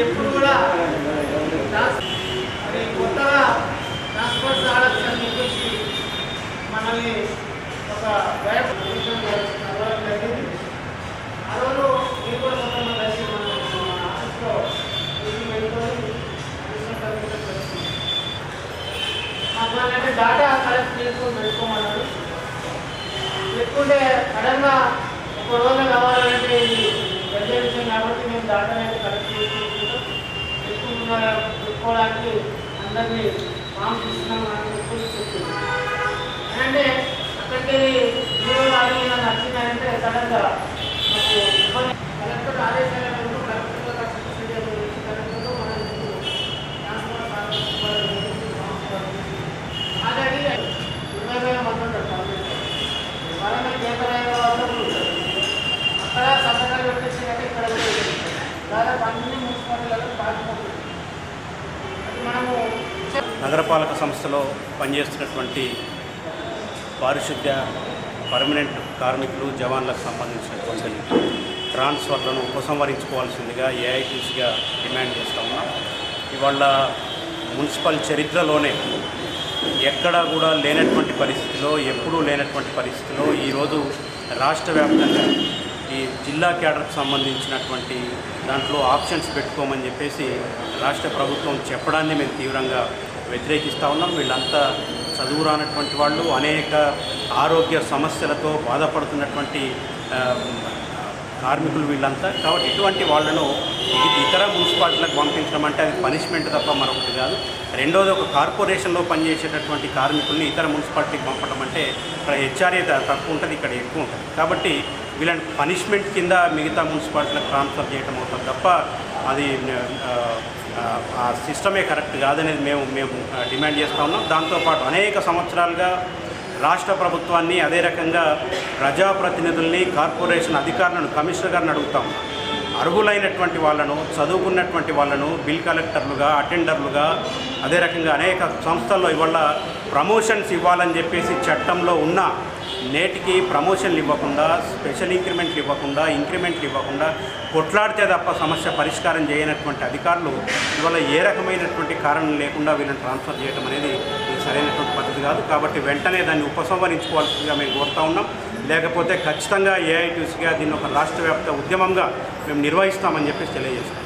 ఎప్పుడు కూడా అది కొత్తగా ట్రాన్స్పోర్ట్స్ ఆడర్స్ గురించి మనల్ని ఒక బ్యాట్ రోజు ఆఫీస్లో కలెక్ట్ చేసుకొని పెట్టుకోమన్నారు. పెట్టుకుంటే సడన్గా ఒక రోజు కావాలంటే ఈ పెద్ద విషయం కాబట్టి మేము దాటనే చెప్పుకోవడానికి అందరినీ ఫామ్ ఇస్తున్నాం అంటే అక్కడికి వెళ్ళి మూడు నచ్చిందంటే సడన్గా మాకు కలెక్టర్ ఆదేశాల మేరకు కలెక్టర్తో కలెక్టర్ కలెక్టర్తో మనం ట్రాన్స్ఫర్ ఆల్రెడీ ఇరవై వేల మంది అక్కడ సంతకాలు పెట్టేసి ఇక్కడ దాదాపు అన్ని మున్సిపాలిటీలలో పాల్గొంటుంది నగరపాలక సంస్థలో పనిచేస్తున్నటువంటి పారిశుద్ధ్య పర్మనెంట్ కార్మికులు జవాన్లకు సంబంధించినటువంటి ట్రాన్స్ఫర్లను ఉపసంహరించుకోవాల్సిందిగా ఏఐటీసీగా డిమాండ్ చేస్తూ ఉన్నాం. ఇవాళ మున్సిపల్ చరిత్రలోనే ఎక్కడా కూడా లేనటువంటి పరిస్థితిలో ఎప్పుడూ లేనటువంటి పరిస్థితిలో ఈరోజు రాష్ట్ర వ్యాప్తంగా ఈ జిల్లా క్యాడర్కి సంబంధించినటువంటి దాంట్లో ఆప్షన్స్ పెట్టుకోమని చెప్పేసి రాష్ట్ర ప్రభుత్వం చెప్పడాన్ని మేము తీవ్రంగా వ్యతిరేకిస్తూ ఉన్నాం. వీళ్ళంతా చదువు రానటువంటి వాళ్ళు అనేక ఆరోగ్య సమస్యలతో బాధపడుతున్నటువంటి కార్మికులు వీళ్ళంతా. కాబట్టి ఇటువంటి వాళ్ళను ఇతర మున్సిపాలిటీలకు పంపించడం అంటే అది పనిష్మెంట్ తప్ప మరొకటి కాదు. రెండోది ఒక కార్పొరేషన్లో పనిచేసేటటువంటి కార్మికుల్ని ఇతర మున్సిపాలిటీకి పంపడం అంటే ఇక్కడ హెచ్ఆర్ఏ తక్కువ ఉంటుంది ఇక్కడ ఎక్కువ ఉంటుంది. కాబట్టి వీళ్ళని పనిష్మెంట్ కింద మిగతా మున్సిపాలిటీలకు ట్రాన్స్ఫర్ చేయడం అవుతుంది తప్ప అది ఆ, సిస్టమే కరెక్ట్ కాదనేది మేము మేము డిమాండ్ చేస్తూ ఉన్నాం. దాంతోపాటు అనేక సంవత్సరాలుగా రాష్ట్ర ప్రభుత్వాన్ని అదే రకంగా ప్రజాప్రతినిధుల్ని కార్పొరేషన్ అధికారులను కమిషనర్ గారిని అడుగుతాం. అర్హులైనటువంటి వాళ్ళను చదువుకున్నటువంటి వాళ్ళను బిల్ కలెక్టర్లుగా అటెండర్లుగా అదే రకంగా అనేక సంస్థల్లో ఇవాళ ప్రమోషన్స్ ఇవ్వాలని చెప్పేసి చట్టంలో ఉన్న నేటికి ప్రమోషన్లు ఇవ్వకుండా స్పెషల్ ఇంక్రిమెంట్లు ఇవ్వకుండా ఇంక్రిమెంట్లు ఇవ్వకుండా కొట్లాడితే తప్ప సమస్య పరిష్కారం చేయనటువంటి అధికారులు ఇవాళ ఏ రకమైనటువంటి కారణం లేకుండా వీళ్ళని ట్రాన్స్ఫర్ చేయడం అనేది ఇది సరైనటువంటి పద్ధతి కాదు. కాబట్టి వెంటనే దాన్ని ఉపసంహరించుకోవాల్సిందిగా మేము కోరుతా ఉన్నాం. లేకపోతే ఖచ్చితంగా ఏఐటీసీగా దీన్ని ఒక రాష్ట్ర వ్యాప్త ఉద్యమంగా మేము నిర్వహిస్తామని చెప్పేసి తెలియజేస్తాం.